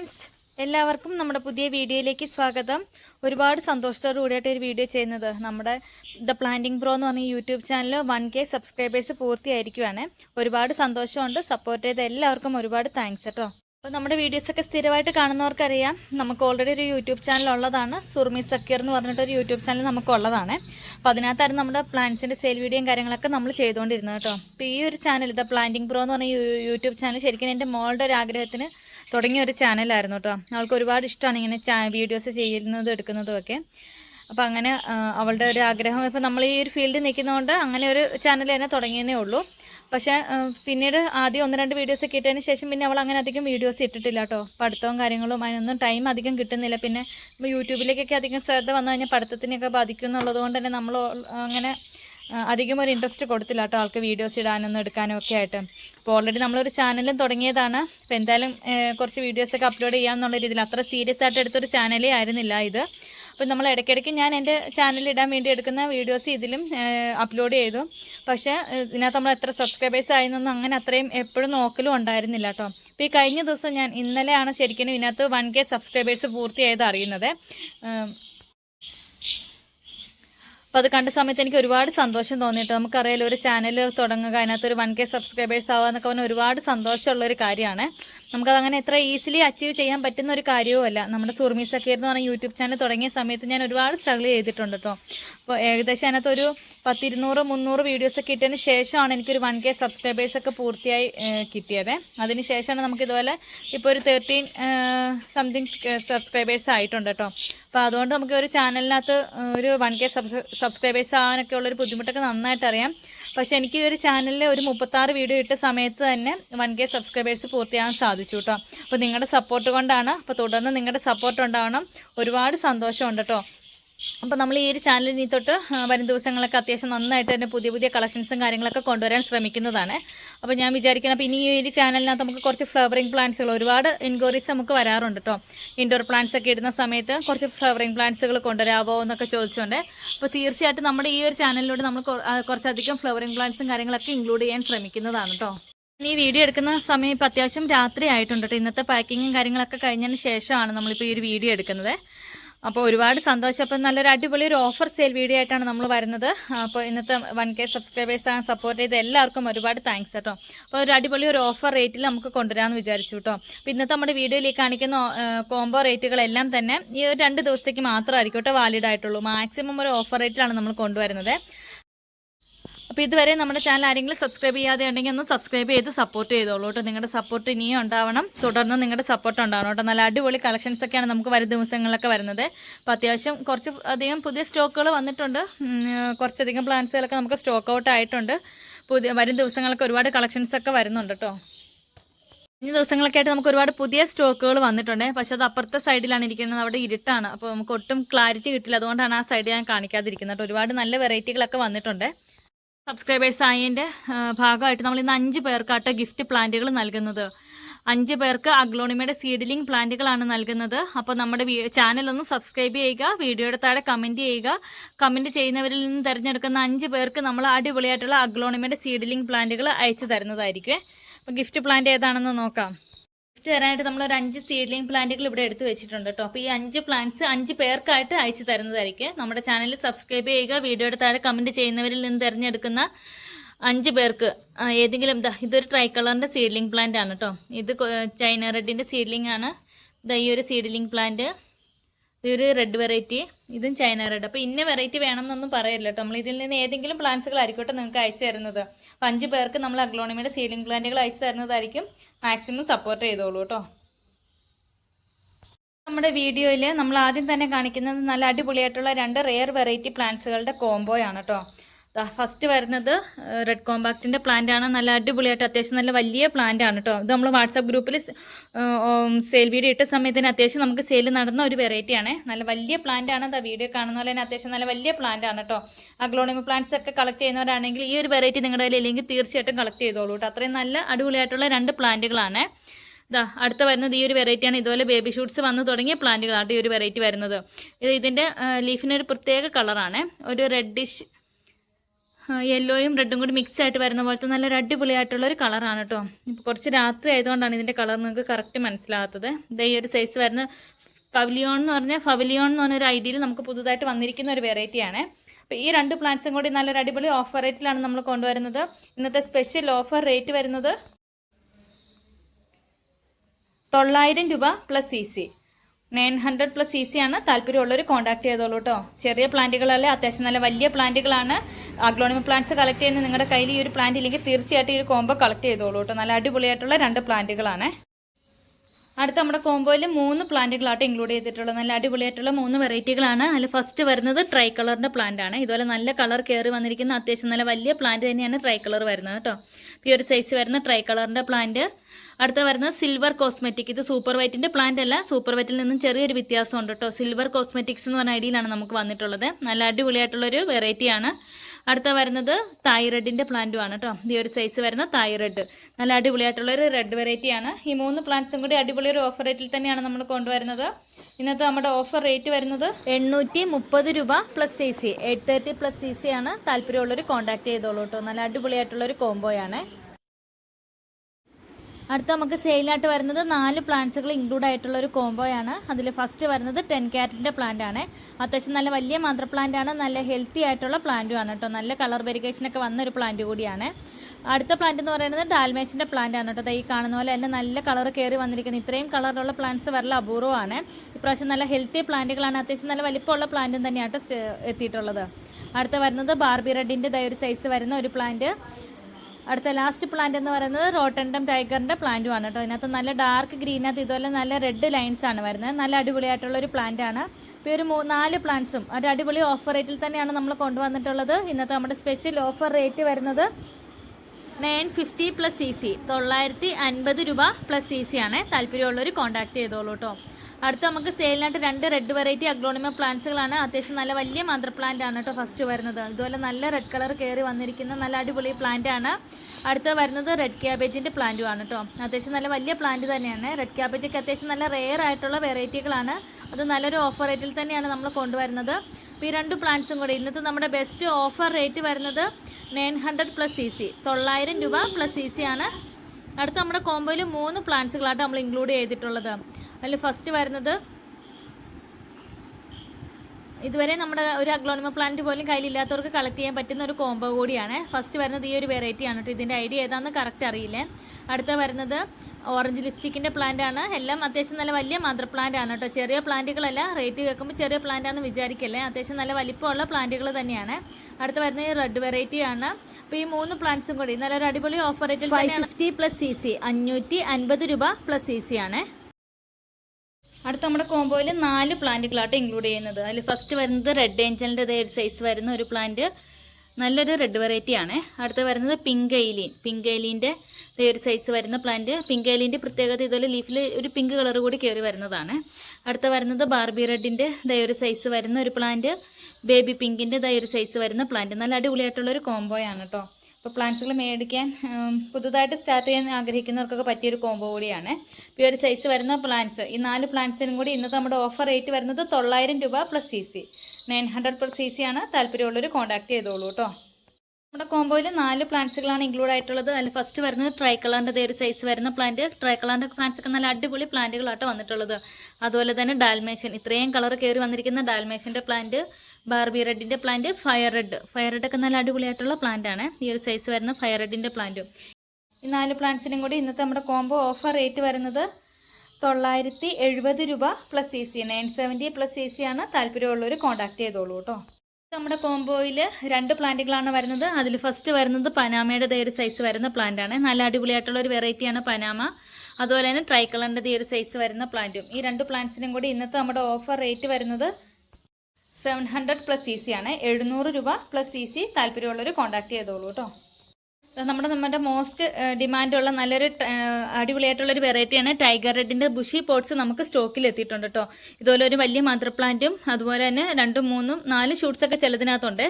Friends എല്ലാവർക്കും നമ്മുടെ പുതിയ വീഡിയോയിലേക്ക് സ്വാഗതം. ഒരുപാട് സന്തോഷത്തോടു കൂടിയായിട്ട് ഒരു വീഡിയോ ചെയ്യുന്നത്. നമ്മുടെ ദ പ്ലാന്റിംഗ് പ്രോ എന്ന് പറഞ്ഞ YouTube channel one K subscribers പൂർത്തിയായിരിക്കുവാണ്. ഒരുപാട് സന്തോഷമുണ്ട്. സപ്പോർട്ട് ചെയ്ത എല്ലാവർക്കും ഒരുപാട് താങ്ക്സ് കേട്ടോ. അപ്പോൾ നമ്മുടെ വീഡിയോസൊക്കെ സ്ഥിരമായിട്ട് കാണുന്നവർക്കറിയാം. നമുക്ക് ഓൾറെഡി ഒരു യൂട്യൂബ് ചാനൽ ഉള്ളതാണ്. സുർമി സക്കീർ എന്ന് പറഞ്ഞിട്ട് ഒരു യൂട്യൂബ് ചാനൽ നമുക്കുള്ളതാണ് അപ്പോൾ അതിനകത്തായിരുന്നു നമ്മുടെ പ്ലാന്റ്സിന്റെ സെയിൽ വീഡിയോയും കാര്യങ്ങളൊക്കെ നമ്മൾ ചെയ്തുകൊണ്ടിരുന്നത് കേട്ടോ. അപ്പോൾ ഈ ഒരു ചാനൽ ഇതാ പ്ലാന്റിംഗ് പ്രോ എന്ന് പറഞ്ഞ യൂട്യൂബ് ചാനൽ ശരിക്കും എന്റെ മോളുടെ ഒരു ആഗ്രഹത്തിന് തുടങ്ങിയ ഒരു ചാനലായിരുന്നു കേട്ടോ. അവൾക്ക് ഒരുപാട് ഇഷ്ടമാണ് ഇങ്ങനെ വീഡിയോസ് ചെയ്യുന്നതും എടുക്കുന്നതും ഒക്കെ. അപ്പോൾ അങ്ങനെ അവളുടെ ഒരു ആഗ്രഹം. ഇപ്പോൾ നമ്മൾ ഈ ഒരു ഫീൽഡിൽ നിൽക്കുന്നതുകൊണ്ട് അങ്ങനെ ഒരു ചാനൽ തന്നെ തുടങ്ങിയതേ ഉള്ളൂ. പക്ഷേ പിന്നീട് ആദ്യം ഒന്ന് രണ്ട് വീഡിയോസ് ഒക്കെ ഇട്ടതിന് ശേഷം പിന്നെ അവൾ അങ്ങനെ അധികം വീഡിയോസ് ഇട്ടിട്ടില്ല കേട്ടോ പഠിത്തവും കാര്യങ്ങളും അതിനൊന്നും ടൈം അധികം കിട്ടുന്നില്ല. പിന്നെ യൂട്യൂബിലേക്കൊക്കെ അധികം ശ്രദ്ധ വന്നു കഴിഞ്ഞാൽ പഠിത്തത്തിനെയൊക്കെ ബാധിക്കും എന്നുള്ളത് കൊണ്ട് തന്നെ നമ്മൾ അങ്ങനെ അധികം ഒരു ഇൻട്രസ്റ്റ് കൊടുത്തില്ല കേട്ടോ ആൾക്ക് വീഡിയോസ് ഇടാനൊന്നും എടുക്കാനും ഒക്കെ ആയിട്ട്. അപ്പോൾ ഓൾറെഡി നമ്മളൊരു ചാനലും തുടങ്ങിയതാണ്. അപ്പോൾ എന്തായാലും കുറച്ച് വീഡിയോസൊക്കെ അപ്ലോഡ് ചെയ്യാമെന്നുള്ള രീതിയിൽ അത്ര സീരിയസ് ആയിട്ട് എടുത്തൊരു ചാനലേ ആയിരുന്നില്ല ഇത്. അപ്പോൾ നമ്മൾ ഇടയ്ക്കിടയ്ക്ക് ഞാൻ എന്റെ ചാനലിൽ ഇടാൻ വേണ്ടി എടുക്കുന്ന വീഡിയോസ് ഇതിലും അപ്ലോഡ് ചെയ്തു. പക്ഷേ ഇതിനകത്ത് നമ്മൾ എത്ര സബ്സ്ക്രൈബേഴ്സ് ആയിരുന്നൊന്നും അങ്ങനെ അത്രയും എപ്പോഴും നോക്കലും ഉണ്ടായിരുന്നില്ല കേട്ടോ. അപ്പോൾ ഈ കഴിഞ്ഞ ദിവസം ഞാൻ ഇന്നലെയാണ് ശരിക്കും ഇതിനകത്ത് വൺ കെ സബ്സ്ക്രൈബേഴ്സ് പൂർത്തിയായത് അറിയുന്നത്. അപ്പോൾ അത് കണ്ട സമയത്ത് എനിക്ക് ഒരുപാട് സന്തോഷം തോന്നിയിട്ട് നമുക്കറിയാലോ ഒരു ചാനൽ തുടങ്ങുക അതിനകത്ത് ഒരു വൺ കെ സബ്സ്ക്രൈബേഴ്സ് ആവുക എന്നൊക്കെ പറഞ്ഞാൽ ഒരുപാട് സന്തോഷമുള്ള ഒരു കാര്യമാണ്. നമുക്കത് അങ്ങനെ എത്ര ഈസിലി അച്ചീവ് ചെയ്യാൻ പറ്റുന്ന ഒരു കാര്യവുമല്ല. നമ്മുടെ സുർമി സക്കീർ എന്ന് പറഞ്ഞ യൂട്യൂബ് ചാനൽ തുടങ്ങിയ സമയത്ത് ഞാൻ ഒരുപാട് സ്ട്രഗിൾ ചെയ്തിട്ടുണ്ട് കേട്ടോ അപ്പോൾ ഏകദേശം അതിനകത്ത് ഒരു പത്തിരുന്നൂറ് മുന്നൂറ് വീഡിയോസൊക്കെ ഇട്ടതിന് ശേഷമാണ് എനിക്കൊരു വൺ കെ സബ്സ്ക്രൈബേഴ്സൊക്കെ പൂർത്തിയായി കിട്ടിയത്. അതിന് ശേഷമാണ് നമുക്ക് ഇതുപോലെ ഇപ്പോൾ ഒരു തേർട്ടീൻ സംതിങ് സബ്സ്ക്രൈബേഴ്സ് ആയിട്ടുണ്ട് കേട്ടോ അപ്പോൾ അതുകൊണ്ട് നമുക്ക് ഒരു ചാനലിനകത്ത് ഒരു വൺ കെ സബ്സ്ക്രൈബേഴ്സ് ആകാനൊക്കെ ഉള്ളൊരു ബുദ്ധിമുട്ടൊക്കെ നന്നായിട്ട് അറിയാം. പക്ഷേ എനിക്ക് ഈ ഒരു ചാനലിൽ ഒരു മുപ്പത്താറ് വീഡിയോ ഇട്ട സമയത്ത് തന്നെ വൺ കെ സബ്സ്ക്രൈബേഴ്സ് പൂർത്തിയാകാൻ സാധിച്ചു. കേട്ടോ അപ്പോൾ നിങ്ങളുടെ സപ്പോർട്ട് കൊണ്ടാണ് അപ്പോൾ തുടർന്ന് നിങ്ങളുടെ സപ്പോർട്ട് ഉണ്ടാവണം. ഒരുപാട് സന്തോഷമുണ്ട് കേട്ടോ അപ്പോൾ നമ്മൾ ഈ ഒരു ചാനലിൽ ഇനി തൊട്ട് വരും ദിവസങ്ങളൊക്കെ അത്യാവശ്യം നന്നായിട്ട് തന്നെ പുതിയ പുതിയ കളക്ഷൻസും കാര്യങ്ങളൊക്കെ കൊണ്ടുവരാൻ ശ്രമിക്കുന്നതാണ്. അപ്പോൾ ഞാൻ വിചാരിക്കുന്നത് അപ്പോൾ ഇനി ഈ ഒരു ചാനലിനകത്ത് നമുക്ക് കുറച്ച് ഫ്ലവറിംഗ് പ്ലാന്റ്സുകൾ ഒരുപാട് എൻക്വയറീസ് നമുക്ക് വരാറുണ്ട് കേട്ടോ ഇൻഡോർ പ്ലാന്റ്സ് ഒക്കെ ഇടുന്ന സമയത്ത് കുറച്ച് ഫ്ലവറിംഗ് പ്ലാന്റ്സുകൾ കൊണ്ടുവരാമോ എന്നൊക്കെ ചോദിച്ചുകൊണ്ട് അപ്പോൾ തീർച്ചയായിട്ടും നമ്മുടെ ഈ ഒരു ചാനലിലൂടെ നമ്മൾ കുറച്ചധികം ഫ്ലവറിംഗ് പ്ലാന്റ്സും കാര്യങ്ങളൊക്കെ ഇൻക്ലൂഡ് ചെയ്യാൻ ശ്രമിക്കുന്നതാണ് കേട്ടോ ഈ വീഡിയോ എടുക്കുന്ന സമയം ഇപ്പം അത്യാവശ്യം രാത്രി ആയിട്ടുണ്ട് കേട്ടോ ഇന്നത്തെ പാക്കിങ്ങും കാര്യങ്ങളൊക്കെ കഴിഞ്ഞതിന് ശേഷമാണ് നമ്മളിപ്പോൾ ഈ ഒരു വീഡിയോ എടുക്കുന്നത്. അപ്പോൾ ഒരുപാട് സന്തോഷം. അപ്പം നല്ലൊരു അടിപൊളി ഒരു ഓഫർ സെയിൽ വീഡിയോ ആയിട്ടാണ് നമ്മൾ വരുന്നത്. അപ്പോൾ ഇന്നത്തെ വൺ കെ സബ്സ്ക്രൈബേഴ്സ് ആണ് സപ്പോർട്ട് ചെയ്ത എല്ലാവർക്കും ഒരുപാട് താങ്ക്സ് കേട്ടോ അപ്പോൾ ഒരു അടിപൊളി ഒരു ഓഫർ റേറ്റിൽ നമുക്ക് കൊണ്ടുവരാമെന്ന് വിചാരിച്ചു കേട്ടോ അപ്പോൾ ഇന്നത്തെ നമ്മുടെ വീഡിയോയിൽ കാണിക്കുന്ന കോംബോ റേറ്റുകളെല്ലാം തന്നെ ഈ ഒരു രണ്ട് ദിവസത്തേക്ക് മാത്രമായിരിക്കും കേട്ടോ വാലിഡ് ആയിട്ടുള്ളൂ. മാക്സിമം ഒരു ഓഫർ റേറ്റിലാണ് നമ്മൾ കൊണ്ടുവരുന്നത്. അപ്പോൾ ഇതുവരെ നമ്മുടെ ചാനൽ ആരെങ്കിലും സബ്സ്ക്രൈബ് ചെയ്യാതെ ഉണ്ടെങ്കിൽ ഒന്ന് സബ്സ്ക്രൈബ് ചെയ്ത് സപ്പോർട്ട് ചെയ്തോളൂ കേട്ടോ. നിങ്ങളുടെ സപ്പോർട്ട് ഇനിയും ഉണ്ടാവണം. തുടർന്ന് നിങ്ങളുടെ സപ്പോർട്ട് ഉണ്ടാവണം കേട്ടോ. നല്ല അടിപൊളി കളക്ഷൻസ് ഒക്കെയാണ് നമുക്ക് വരും ദിവസങ്ങളിലൊക്കെ വരുന്നത്. അപ്പോൾ അത്യാവശ്യം കുറച്ച് അധികം പുതിയ സ്റ്റോക്കുകൾ വന്നിട്ടുണ്ട്. കുറച്ചധികം പ്ലാൻസുകളൊക്കെ നമുക്ക് സ്റ്റോക്ക് ഔട്ട് ആയിട്ടുണ്ട്. പുതിയ വരും ദിവസങ്ങളൊക്കെ ഒരുപാട് കളക്ഷൻസ് ഒക്കെ വരുന്നുണ്ട് കേട്ടോ. ഇനി ദിവസങ്ങളൊക്കെ ആയിട്ട് നമുക്ക് ഒരുപാട് പുതിയ സ്റ്റോക്കുകൾ വന്നിട്ടുണ്ട്. പക്ഷെ അത് അപ്പുറത്തെ സൈഡിലാണ് ഇരിക്കുന്നത്. അവിടെ ഇരുട്ടാണ്. അപ്പോൾ നമുക്ക് ഒട്ടും ക്ലാരിറ്റി കിട്ടില്ല. അതുകൊണ്ടാണ് ആ സൈഡ് ഞാൻ കാണിക്കാതിരിക്കുന്നത് ഒരുപാട് നല്ല വെറൈറ്റികളൊക്കെ വന്നിട്ടുണ്ട്. സബ്സ്ക്രൈബേഴ്സ് ആയതിന്റെ ഭാഗമായിട്ട് നമ്മൾ ഇന്ന് അഞ്ച് പേർക്കാട്ട് ഗിഫ്റ്റ് പ്ലാന്റുകൾ നൽകുന്നത്. അഞ്ച് പേർക്ക് അഗ്ലോണിമയുടെ സീഡ്ലിംഗ് പ്ലാന്റുകളാണ് നൽകുന്നത്. അപ്പോൾ നമ്മുടെ ചാനൽ ഒന്ന് സബ്സ്ക്രൈബ് ചെയ്യുക വീഡിയോയുടെ താഴെ കമന്റ് ചെയ്യുക. കമന്റ് ചെയ്യുന്നവരിൽ നിന്ന് തിരഞ്ഞെടുക്കുന്ന അഞ്ച് പേർക്ക് നമ്മൾ അടിപൊളിയായിട്ടുള്ള അഗ്ലോണിമയുടെ സീഡ്ലിംഗ് പ്ലാന്റുകൾ അയച്ചു തരുന്നതായിരിക്കും. അപ്പോൾ ഗിഫ്റ്റ് പ്ലാന്റ് ഏതാണെന്ന് നോക്കാം. തരാനായിട്ട് നമ്മൾ ഒരു അഞ്ച് സീഡ്ലിംഗ് പ്ലാന്റുകൾ ഇവിടെ എടുത്തു വെച്ചിട്ടുണ്ട് കേട്ടോ. അപ്പോൾ ഈ അഞ്ച് പ്ലാന്റ്സ് അഞ്ച് പേർക്കായിട്ട് അയച്ചു തരുന്നതായിരിക്കും. നമ്മുടെ ചാനൽ സബ്സ്ക്രൈബ് ചെയ്യുക വീഡിയോയുടെ താഴെ കമന്റ് ചെയ്യുന്നവരിൽ നിന്ന് തിരഞ്ഞെടുക്കുന്ന അഞ്ച് പേർക്ക് ഏതെങ്കിലും ഇതാ ഇതൊരു ട്രൈ കളറിന്റെ സീഡ്ലിംഗ് പ്ലാന്റ് ആണ് കേട്ടോ. ഇത് ചൈന റെഡിന്റെ സീഡ്ലിംഗ് ആണ്. ഈ ഒരു സീഡ്ലിംഗ് പ്ലാന്റ് ഇതൊരു റെഡ് വെറൈറ്റി ഇതും ചൈന റെഡ് അപ്പോൾ ഇന്ന വെറൈറ്റി വേണമെന്നൊന്നും പറയില്ല കേട്ടോ നമ്മൾ ഇതിൽ നിന്ന് ഏതെങ്കിലും പ്ലാന്റ്സുകൾ ആയിരിക്കട്ടെ നിങ്ങൾക്ക് അയച്ചു തരുന്നത്. അപ്പോൾ അഞ്ച് പേർക്ക് നമ്മൾ അഗ്ലോണിമയുടെ സീലിംഗ് പ്ലാന്റുകൾ അയച്ചു തരുന്നതായിരിക്കും മാക്സിമം സപ്പോർട്ട് ചെയ്തോളൂ കേട്ടോ നമ്മുടെ വീഡിയോയിൽ നമ്മൾ ആദ്യം തന്നെ കാണിക്കുന്നത് നല്ല അടിപൊളിയായിട്ടുള്ള രണ്ട് റെയർ വെറൈറ്റി പ്ലാന്റ്സുകളുടെ കോംബോയാണ് കേട്ടോ ഫസ്റ്റ് വരുന്നത് റെഡ് കോമ്പാക്റ്റിന്റെ പ്ലാന്റ് ആണ്. നല്ല അടിപൊളിയായിട്ട് അത്യാവശ്യം നല്ല വലിയ പ്ലാന്റ് ആണ് കേട്ടോ ഇത് നമ്മൾ വാട്സാപ്പ് ഗ്രൂപ്പിൽ സെയിൽ വീഡിയോ ഇട്ട സമയത്തിന് അത്യാവശ്യം നമുക്ക് സെയിൽ നടന്ന ഒരു വെറൈറ്റി ആണ്. നല്ല വലിയ പ്ലാന്റ് ആണ് ആ വീഡിയോ കാണുന്ന പോലെ തന്നെ അത്യാവശ്യം നല്ല വലിയ പ്ലാന്റ് ആണ് കേട്ടോ അഗ്ലോണിമ പ്ലാന്റ്സ് ഒക്കെ കളക്ട് ചെയ്യുന്നവരാണെങ്കിൽ ഈ ഒരു വെറൈറ്റി നിങ്ങളുടെ ഇല്ലെങ്കിൽ തീർച്ചയായിട്ടും കളക്ട് ചെയ്തോളൂ കേട്ടോ അത്രയും നല്ല അടിപൊളിയായിട്ടുള്ള രണ്ട് പ്ലാന്റുകളാണ് ഇതാ അടുത്ത വരുന്നത് ഈ ഒരു വെറൈറ്റിയാണ് ഇതുപോലെ ബേബി ഷൂട്ട്സ് വന്ന് തുടങ്ങിയ പ്ലാന്റുകളാണ് ഈ ഒരു വെറൈറ്റി വരുന്നത്. ഇത് ഇതിന്റെ ലീഫിനൊരു പ്രത്യേക കളറാണ് ഒരു റെഡിഷ് യെല്ലോയും റെഡും കൂടി മിക്സ് ആയിട്ട് വരുന്ന പോലത്തെ നല്ലൊരു അടിപൊളിയായിട്ടുള്ള ഒരു കളറാണ് കേട്ടോ ഇപ്പോൾ കുറച്ച് രാത്രി ആയതുകൊണ്ടാണ് ഇതിന്റെ കളർ നിങ്ങൾക്ക് കറക്റ്റ് മനസ്സിലാകാത്തത് ഇതേ ഈ ഒരു സൈസ് വരുന്ന പവലിയോൺ എന്ന് പറഞ്ഞാൽ ഫവലിയോൺ എന്ന് പറഞ്ഞ ഒരു ഐഡിയയിൽ നമുക്ക് പുതുതായിട്ട് വന്നിരിക്കുന്ന ഒരു വെറൈറ്റിയാണ് അപ്പോൾ ഈ രണ്ട് പ്ലാന്റ്സും കൂടി നല്ലൊരു അടിപൊളി ഓഫർ റേറ്റിലാണ് നമ്മൾ കൊണ്ടുവരുന്നത്. ഇന്നത്തെ സ്പെഷ്യൽ ഓഫർ റേറ്റ് വരുന്നത് തൊള്ളായിരം രൂപ plus C C nine hundred plus C C ആണ് താല്പര്യമുള്ളവർ കോൺടാക്ട് ചെയ്തോളൂ കേട്ടോ ചെറിയ പ്ലാന്റുകളല്ല അത്യാവശ്യം നല്ല വലിയ പ്ലാന്റുകളാണ് അഗ്ലോണിമ പ്ലാന്റ്സ് കളക്ട് ചെയ്യുന്ന നിങ്ങളുടെ കയ്യിൽ ഈ ഒരു പ്ലാന്റ് ഇല്ലെങ്കിൽ തീർച്ചയായിട്ടും ഈ ഒരു കോംബോ കളക്ട് ചെയ്തോളൂ കേട്ടോ. നല്ല അടിപൊളിയായിട്ടുള്ള രണ്ട് പ്ലാന്റുകളാണ്. അടുത്ത നമ്മുടെ കോംബോയിൽ മൂന്ന് പ്ലാന്റുകളായിട്ട് ഇൻക്ലൂഡ് ചെയ്തിട്ടുള്ളത്. നല്ല അടിപൊളിയായിട്ടുള്ള മൂന്ന് വെറൈറ്റികളാണ്. അതിൽ ഫസ്റ്റ് വരുന്നത് ട്രൈ കളറിന്റെ പ്ലാന്റ് ആണ്. ഇതുപോലെ നല്ല കളർ കയറി വന്നിരിക്കുന്ന അത്യാവശ്യം നല്ല വലിയ പ്ലാന്റ് തന്നെയാണ് ട്രൈ കളർ വരുന്നത് കേട്ടോ. ഈ ഒരു സൈസ് വരുന്ന ട്രൈ കളറിന്റെ പ്ലാന്റ് അടുത്ത വരുന്നത് സിൽവർ കോസ്മെറ്റിക് ഇത് സൂപ്പർ വൈറ്റിന്റെ പ്ലാന്റ് അല്ല. സൂപ്പർ വൈറ്റിൽ നിന്നും ചെറിയൊരു വ്യത്യാസമുണ്ട് കേട്ടോ സിൽവർ കോസ്മെറ്റിക്സ് എന്ന് പറഞ്ഞ ഐഡിയയിലാണ് നമുക്ക് വന്നിട്ടുള്ളത്. നല്ല അടിപൊളിയായിട്ടുള്ളൊരു വെറൈറ്റിയാണ് അടുത്ത വരുന്നത് തൈറഡിന്റെ പ്ലാന്റും ആണ് കേട്ടോ ഈ ഒരു സൈസ് വരുന്ന തൈറോയിഡ് നല്ല അടിപൊളിയായിട്ടുള്ള ഒരു റെഡ് വെറൈറ്റിയാണ് ഈ മൂന്ന് പ്ലാന്റ്സും കൂടി അടിപൊളി ഒരു ഓഫർ റേറ്റിൽ തന്നെയാണ് നമ്മൾ കൊണ്ടുവരുന്നത്. ഇന്നത്തെ നമ്മുടെ ഓഫർ റേറ്റ് വരുന്നത് എണ്ണൂറ്റി മുപ്പത് രൂപ plus C C eight thirty plus C C ആണ് താല്പര്യമുള്ളവർ കോൺടാക്ട് ചെയ്തോളൂ കേട്ടോ നല്ല അടിപൊളിയായിട്ടുള്ള ഒരു കോംബോയാണ് അടുത്ത നമുക്ക് സെയിലായിട്ട് വരുന്നത് നാല് പ്ലാന്റ്സുകൾ ഇൻക്ലൂഡ് ആയിട്ടുള്ള ഒരു കോംബോയാണ് അതിൽ ഫസ്റ്റ് വരുന്നത് ടെൻ ക്യാരറ്റിന്റെ പ്ലാന്റ് ആണ്. അത്യാവശ്യം നല്ല വലിയ മദർ പ്ലാന്റ് ആണ്. നല്ല ഹെൽത്തി ആയിട്ടുള്ള പ്ലാന്റും ആണ് കേട്ടോ നല്ല കളർ വെരിഗേഷൻ ഒക്കെ വന്ന ഒരു പ്ലാന്റ് കൂടിയാണ്. അടുത്ത പ്ലാന്റ് എന്ന് പറയുന്നത് ഡാൽമേഷിന്റെ പ്ലാന്റ് ആണ് കേട്ടോ ഈ കാണുന്ന പോലെ തന്നെ നല്ല കളർ കയറി വന്നിരിക്കുന്നത് ഇത്രയും കളറുള്ള പ്ലാന്റ്സ് വരല അപൂർവമാണ്. ഇപ്രാവശ്യം നല്ല ഹെൽത്തി പ്ലാന്റുകളാണ് അത്യാവശ്യം നല്ല വലിപ്പമുള്ള പ്ലാന്റും തന്നെയാണ് എത്തിയിട്ടുള്ളത്. അടുത്ത വരുന്നത് ബാർബി റെഡിന്റെ ഒരു സൈസ് വരുന്ന ഒരു പ്ലാന്റ് അടുത്ത ലാസ്റ്റ് പ്ലാന്റ് എന്ന് പറയുന്നത് റോട്ടൻഡം ടൈഗറിന്റെ പ്ലാന്റും ആണ് കേട്ടോ. ഇതിനകത്ത് നല്ല ഡാർക്ക് ഗ്രീനകത്ത് ഇതുപോലെ നല്ല റെഡ് ലൈൻസ് ആണ് വരുന്നത്. നല്ല അടിപൊളിയായിട്ടുള്ള ഒരു പ്ലാന്റ് ആണ്. ഇപ്പോൾ ഒരു നാല് പ്ലാന്റ്സും ഒരു അടിപൊളി ഓഫർ റേറ്റിൽ തന്നെയാണ് നമ്മൾ കൊണ്ടുവന്നിട്ടുള്ളത്. ഇന്നത്തെ നമ്മുടെ സ്പെഷ്യൽ ഓഫർ റേറ്റ് വരുന്നത് nine fifty plus C C തൊള്ളായിരത്തി അൻപത് രൂപ പ്ലസ് സി സി ആണ്. താല്പര്യമുള്ളവർ കോൺടാക്ട് ചെയ്തോളൂ കേട്ടോ. അടുത്ത നമുക്ക് സെയിലിനായിട്ട് രണ്ട് റെഡ് വെറൈറ്റി അഗ്ലോണിമ പ്ലാന്റ്സുകളാണ് അത്യാവശ്യം നല്ല വലിയ മദർ പ്ലാന്റ് ആണ് കേട്ടോ ഫസ്റ്റ് വരുന്നത്. ഇതുപോലെ നല്ല റെഡ് കളർ കയറി വന്നിരിക്കുന്ന നല്ല അടിപൊളി പ്ലാന്റ് ആണ്. അടുത്ത വരുന്നത് റെഡ് ക്യാബേജിന്റെ പ്ലാന്റും ആണ് കേട്ടോ അത്യാവശ്യം നല്ല വലിയ പ്ലാന്റ് തന്നെയാണ്. റെഡ് ക്യാബേജൊക്കെ അത്യാവശ്യം നല്ല റെയർ ആയിട്ടുള്ള വെറൈറ്റികളാണ് അത് നല്ലൊരു ഓഫർ റേറ്റിൽ തന്നെയാണ് നമ്മൾ കൊണ്ടുവരുന്നത്. ഈ രണ്ട് പ്ലാന്റ്സും കൂടി ഇന്നത്തെ നമ്മുടെ ബെസ്റ്റ് ഓഫർ റേറ്റ് വരുന്നത് nine hundred plus C C തൊള്ളായിരം രൂപ പ്ലസ് സി സി ആണ്. അടുത്ത നമ്മുടെ കോമ്പോയിൽ മൂന്ന് പ്ലാന്റ്സുകളായിട്ട് നമ്മൾ ഇൻക്ലൂഡ് ചെയ്തിട്ടുള്ളത്. അതിൽ ഫസ്റ്റ് വരുന്നത് ഇതുവരെ നമ്മുടെ ഒരു അഗ്ലോണിമ പ്ലാന്റ് പോലും കയ്യിലില്ലാത്തവർക്ക് കളക്ട് ചെയ്യാൻ പറ്റുന്ന ഒരു കോംബോ കൂടിയാണ്. ഫസ്റ്റ് വരുന്നത് ഈ ഒരു വെറൈറ്റി ആണ് കേട്ടോ ഇതിന്റെ ഐഡിയ ഏതാണെന്ന് കറക്റ്റ് അറിയില്ല. അടുത്ത വരുന്നത് ഓറഞ്ച് ലിപ്സ്റ്റിക്കിന്റെ പ്ലാന്റ് ആണ്. എല്ലാം അത്യാവശ്യം നല്ല വലിയ മദർ പ്ലാന്റ് ആണ് കേട്ടോ ചെറിയ പ്ലാന്റുകളല്ല റേറ്റ് കേൾക്കുമ്പോൾ ചെറിയ പ്ലാന്റ് ആണെന്ന് വിചാരിക്കല്ലേ? അത്യാവശ്യം നല്ല വലിപ്പമുള്ള പ്ലാന്റുകൾ തന്നെയാണ്. അടുത്ത വരുന്നത് ഈ റെഡ് വെറൈറ്റി ആണ്. അപ്പോൾ ഈ മൂന്ന് പ്ലാന്റ്സും കൂടി നല്ലൊരു അടിപൊളി ഓഫർ റേറ്റിൽ പ്ലസ് സി സി അഞ്ഞൂറ്റി അൻപത് രൂപ പ്ലസ് സി സി ആണ്. അടുത്ത നമ്മുടെ കോമ്പോയിൽ നാല് പ്ലാന്റുകളായിട്ട് ഇൻക്ലൂഡ് ചെയ്യുന്നത്. അതിൽ ഫസ്റ്റ് വരുന്നത് റെഡ് ഏഞ്ചലിന്റെ ഇതേ ഒരു സൈസ് വരുന്ന ഒരു പ്ലാന്റ് നല്ലൊരു റെഡ് വെറൈറ്റി ആണ്. അടുത്ത വരുന്നത് പിങ്ക് ഐലീൻ പിങ്ക് ഐലീന്റെ ഒരു സൈസ് വരുന്ന പ്ലാന്റ് പിങ്ക് ഐലീന്റെ പ്രത്യേകത ഇതുപോലെ ലീഫിൽ ഒരു പിങ്ക് കളർ കൂടി കയറി വരുന്നതാണ്. അടുത്ത വരുന്നത് ബാർബി റെഡിന്റെ ഒരു സൈസ് വരുന്ന ഒരു പ്ലാന്റ് ബേബി പിങ്കിന്റെ ഒരു സൈസ് വരുന്ന പ്ലാന്റ് നല്ല അടിപൊളിയായിട്ടുള്ള ഒരു കോംബോയാണ് കേട്ടോ. അപ്പോൾ പ്ലാന്റ്സുകൾ മേടിക്കാൻ പുതുതായിട്ട് സ്റ്റാർട്ട് ചെയ്യാൻ ആഗ്രഹിക്കുന്നവർക്കൊക്കെ പറ്റിയൊരു കോംബോ കൂടിയാണ്. ഇപ്പോൾ ഒരു സൈസ് വരുന്ന പ്ലാന്റ്സ്. ഈ നാല് പ്ലാന്റ്സിനും കൂടി ഇന്നത്തെ നമ്മുടെ ഓഫർ റേറ്റ് വരുന്നത് തൊള്ളായിരം രൂപ plus C C nine hundred plus C C ആണ് താല്പര്യമുള്ളവർ കോൺടാക്ട് ചെയ്തോളൂ കേട്ടോ. നമ്മുടെ കോമ്പോയിൽ നാല് പ്ലാന്റ്സുകളാണ് ഇൻക്ലൂഡ് ആയിട്ടുള്ളത്. അതിൽ ഫസ്റ്റ് വരുന്നത് ട്രൈ കളറിന്റെ ഒരു സൈസ് വരുന്ന പ്ലാന്റ് ട്രൈ കളറിന്റെ പ്ലാന്റ്സ് ഒക്കെ നല്ല അടിപൊളി പ്ലാന്റുകളാട്ടോ വന്നിട്ടുള്ളത്. അതുപോലെ തന്നെ ഡാൽമേഷൻ ഇത്രയും കളർ കയറി വന്നിരിക്കുന്ന ഡാൽമേഷന്റെ plant Barbie റെഡിന്റെ plant fire red fire red ഒക്കെ നല്ല അടിപൊളിയായിട്ടുള്ള പ്ലാന്റ് ആണ്. ഈ ഒരു സൈസ് വരുന്ന ഫയർ റെഡിന്റെ പ്ലാന്റും ഈ നാല് പ്ലാന്റ്സിനും കൂടി ഇന്നത്തെ നമ്മുടെ കോംബോ ഓഫർ റേറ്റ് വരുന്നത് തൊള്ളായിരത്തി എഴുപത് രൂപ plus C C nine seventy plus C C ആണ് താല്പര്യമുള്ളവർ കോൺടാക്ട് ചെയ്തോളൂ കേട്ടോ നമ്മുടെ കോംബോയിൽ രണ്ട് പ്ലാന്റുകളാണ് വരുന്നത്. അതിൽ ഫസ്റ്റ് വരുന്നത് പനാമയുടെ ഒരു സൈസ് വരുന്ന പ്ലാന്റ് ആണ്. നല്ല അടിപൊളിയായിട്ടുള്ള ഒരു വെറൈറ്റിയാണ് പനാമ അതുപോലെ തന്നെ ട്രൈക്കളറിന്റെ ദേ ഒരു സൈസ് വരുന്ന പ്ലാന്റും ഈ രണ്ട് പ്ലാന്റ്സിനും കൂടി ഇന്നത്തെ നമ്മുടെ ഓഫർ റേറ്റ് വരുന്നത് seven hundred plus C C ആണ്. എഴുന്നൂറ് രൂപ പ്ലസ് സി സി താല്പര്യമുള്ളവർ കോൺടാക്ട് ചെയ്തോളൂ കേട്ടോ നമ്മുടെ നമ്മുടെ മോസ്റ്റ് ഡിമാൻഡുള്ള നല്ലൊരു അടിപൊളിയായിട്ടുള്ളൊരു വെറൈറ്റിയാണ് ടൈഗർ റെഡിന്റെ ബുഷി പോട്ട്സ് നമുക്ക് സ്റ്റോക്കിൽ എത്തിയിട്ടുണ്ട് കേട്ടോ ഇതുപോലെ ഒരു വലിയ മദർ പ്ലാന്റും അതുപോലെ തന്നെ രണ്ടും മൂന്നും നാല് ഷൂട്ട്സൊക്കെ ചിലതിനകത്തുണ്ട്.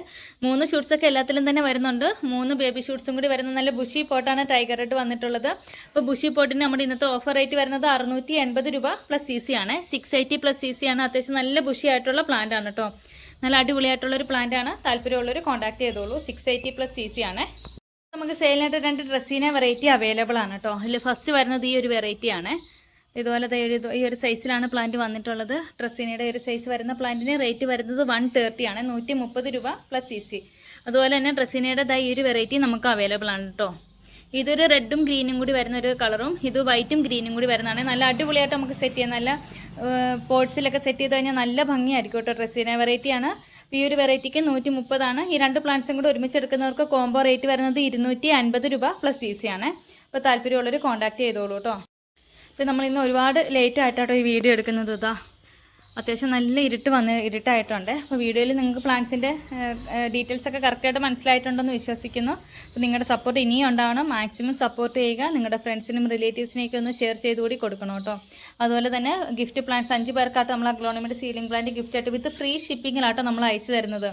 മൂന്ന് ഷൂട്ട്സൊക്കെ എല്ലാത്തിലും തന്നെ വരുന്നുണ്ട്. മൂന്ന് ബേബി ഷൂട്ട്സും കൂടി വരുന്ന നല്ല ബുഷി പോട്ടാണ് ടൈഗർ റെഡ് വന്നിട്ടുള്ളത്. അപ്പോൾ ബുഷി പോട്ടിന് നമ്മുടെ ഇന്നത്തെ ഓഫർ റേറ്റ് വരുന്നത് അറുന്നൂറ്റി രൂപ പ്ലസ് സി സി ആണ്. Six eighty plus C C ആണ് അത്യാവശ്യം നല്ല ബുഷി ആയിട്ടുള്ള പ്ലാന്റ് ആണ് കേട്ടോ നല്ല അടിപൊളിയായിട്ടുള്ളൊരു പ്ലാന്റ് ആണ്. താല്പര്യമുള്ളവർ കോൺടാക്ട് ചെയ്തോളൂ. Six eighty plus C C ആണ്. നമുക്ക് സെയിലിനായിട്ട് രണ്ട് ഡ്രസ്സിനെ വെറൈറ്റി അവൈലബിൾ ആണ് കേട്ടോ അതിൽ ഫസ്റ്റ് വരുന്നത് ഈ ഒരു വെറൈറ്റി ആണ്. ഇതുപോലെ ഈ ഒരു സൈസിലാണ് പ്ലാന്റ് വന്നിട്ടുള്ളത്. ഡ്രസ്സിനയുടെ ഒരു സൈസ് വരുന്ന പ്ലാന്റിന് റേറ്റ് വരുന്നത് വൺ തേർട്ടി ആണ്. നൂറ്റി മുപ്പത് രൂപ പ്ലസ് സി സി അതുപോലെ തന്നെ ഡ്രസ്സിനയുടെ ഈ ഒരു വെറൈറ്റി നമുക്ക് അവൈലബിൾ ആണ് കേട്ടോ ഇതൊരു റെഡും ഗ്രീനും കൂടി വരുന്ന ഒരു കളറും ഇത് വൈറ്റും ഗ്രീനും കൂടി വരുന്നതാണ്. നല്ല അടിപൊളിയായിട്ട് നമുക്ക് സെറ്റ് ചെയ്യാം. നല്ല പോട്ട്സിലൊക്കെ സെറ്റ് ചെയ്ത് കഴിഞ്ഞാൽ നല്ല ഭംഗിയായിരിക്കും കേട്ടോ ഡ്രസ്സിനെ വെറൈറ്റിയാണ് ഈ ഒരു വെറൈറ്റിക്ക് നൂറ്റി മുപ്പതാണ് ഈ രണ്ട് പ്ലാന്റ്സും കൂടി ഒരുമിച്ച് എടുക്കുന്നവർക്ക് കോംബോ റേറ്റ് വരുന്നത് ഇരുന്നൂറ്റി അൻപത് രൂപ പ്ലസ് സി സി ആണ്. അപ്പോൾ താല്പര്യമുള്ളവർ കോൺടാക്ട് ചെയ്തോളൂ കേട്ടോ. ഇപ്പം നമ്മൾ ഇന്ന് ഒരുപാട് ലേറ്റ് ആയിട്ടാട്ടോ ഈ വീഡിയോ എടുക്കുന്നത് ഇതാ അത്യാവശ്യം നല്ല ഇരുട്ട് വന്ന് ഇരുട്ടായിട്ടുണ്ട്. അപ്പോൾ വീഡിയോയിൽ നിങ്ങൾക്ക് പ്ലാൻസിന്റെ ഡീറ്റെയിൽസ് ഒക്കെ കറക്റ്റായിട്ട് മനസ്സിലായിട്ടുണ്ടെന്ന് വിശ്വസിക്കുന്നു. അപ്പോൾ നിങ്ങളുടെ സപ്പോർട്ട് ഇനിയും ഉണ്ടാവണം. മാക്സിമം സപ്പോർട്ട് ചെയ്യുക. നിങ്ങളുടെ ഫ്രണ്ട്സിനും റിലേറ്റീവ്സിനെയൊക്കെ ഒന്ന് ഷെയർ ചെയ്ത് കൂടി കൊടുക്കണം കേട്ടോ. അതുപോലെ തന്നെ ഗിഫ്റ്റ് പ്ലാൻസ് അഞ്ച് പേർക്കായിട്ട് നമ്മൾ അഗ്ലോണിമെന്റ് സീലിംഗ് പ്ലാന്റ് ഗിഫ്റ്റ് ആയിട്ട് വിത്ത് ഫ്രീ ഷിപ്പിങ്ങിലാട്ടോ നമ്മൾ അയച്ചു തരുന്നത്.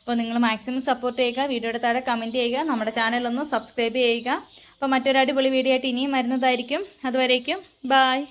അപ്പോൾ നിങ്ങൾ മാക്സിമം സപ്പോർട്ട് ചെയ്യുക. വീഡിയോയുടെ താഴെ കമന്റ് ചെയ്യുക. നമ്മുടെ ചാനലൊന്ന് സബ്സ്ക്രൈബ് ചെയ്യുക. അപ്പോൾ മറ്റൊരു അടിപൊളി വീഡിയോ ആയിട്ട് ഇനിയും വരുന്നതായിരിക്കും. അതുവരേക്കും ബായ്